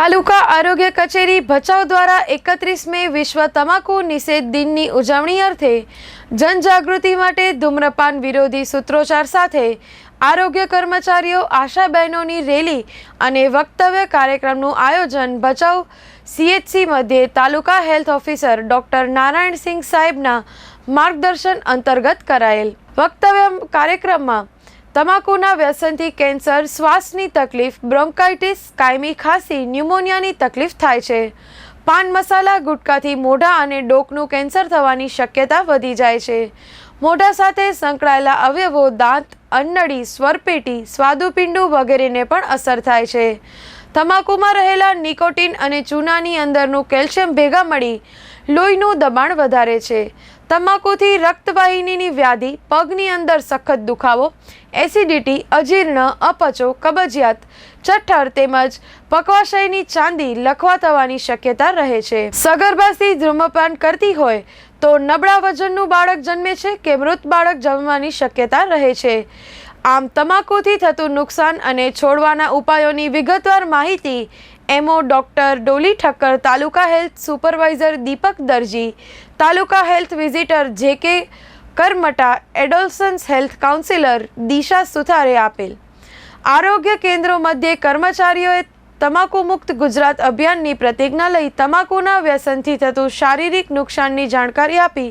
તાલુકા આરોગ્ય કચેરી ભચાઉ દ્વારા એકત્રીસ મે વિશ્વ તમાકુ નિષેધ દિનની ઉજવણી અર્થે જનજાગૃતિ માટે ધૂમ્રપાન વિરોધી સૂત્રોચ્ચાર સાથે આરોગ્ય કર્મચારીઓ આશા બહેનોની રેલી અને વક્તવ્ય કાર્યક્રમનું આયોજન ભચાઉ સીએચસી મધ્યે taluka health officer doctor Narayansinh સાહેબના માર્ગદર્શન અંતર્ગત કરાયેલ. વક્તવ્ય કાર્યક્રમમાં તમાકુના વ્યસનથી કેન્સર, શ્વાસની તકલીફ, બ્રોન્કાઇટિસ, કાયમી ખાંસી, ન્યુમોનિયાની તકલીફ થાય છે. પાન મસાલા, ગુટકાથી મોઢા અને ડોકનું કેન્સર થવાની શક્યતા વધી જાય છે. મોઢા સાથે સંકળાયેલા અવયવો, દાંત અન્નડી સ્વરપેટી, સ્વાદુપિંડુ વગેરેને પણ અસર થાય છે. તમાકુમાં રહેલા નિકોટીન અને ચૂનાની અંદરનું કેલ્શિયમ ભેગા મળી લોહીનું દબાણ વધારે છે. તમાકુથી રક્તવાહિનીની વ્યાધિ, પગની અંદર સખત દુખાવો, એસિડિટી, અજીર્ણ, અપચો, કબજિયાત ચઠ્ઠર તેમજ પકવાશયની ચાંદી લખવા થવાની શક્યતા રહે છે. સગર્ભા સ્ત્રી કરતી હોય તો નબળા વજનનું બાળક જન્મે છે કે મૃત બાળક જન્મવાની શક્યતા રહે છે. આમ તમાકુથી થતું નુકસાન અને છોડવાના ઉપાયોની વિગતવાર માહિતી MO doctor Dolly Thakkar, taluka health supervisor Deepak Darji, taluka health visitor J K Karamta, adolescents health counsellor Disha સુથારે આપેલ. આરોગ્ય કેન્દ્રો મધ્યે કર્મચારીઓએ તમાકુ મુક્ત ગુજરાત અભિયાનની પ્રતિજ્ઞા લઈ તમાકુના વ્યસનથી થતું શારીરિક નુકસાનની જાણકારી આપી